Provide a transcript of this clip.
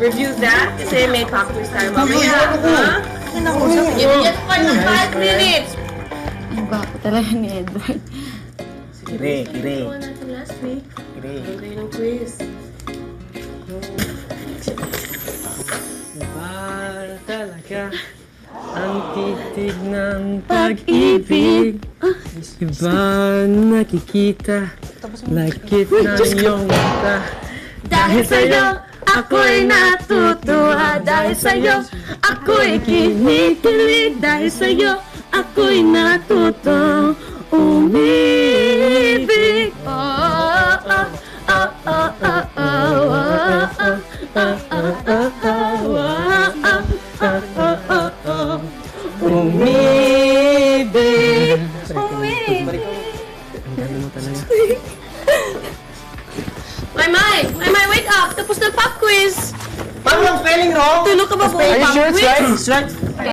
review that kasi may pop quiz tayo mamaya. ano? Ha? Bigyan ko pa ng 5 minutes. Iba ko talaga ni Edward. Kire, kire, kire. Okay ng quiz. Para talaga ang titig ng pag-ibig Iba nakikita Lakit ng iyong mata Dahil sa'yo, ako'y natutuwa Dahil sa'yo, ako'y kinikilig Dahil sa'yo, ako'y natuto Umibig Oh, oh, oh, oh, oh, oh, oh, oh, oh, oh, oh, oh, oh. Umibig Mai! My Mai, wake up! Tapos na pop quiz! Paano ang spelling wrong? Tulog ka ba po? Are you sure it's right? It's right.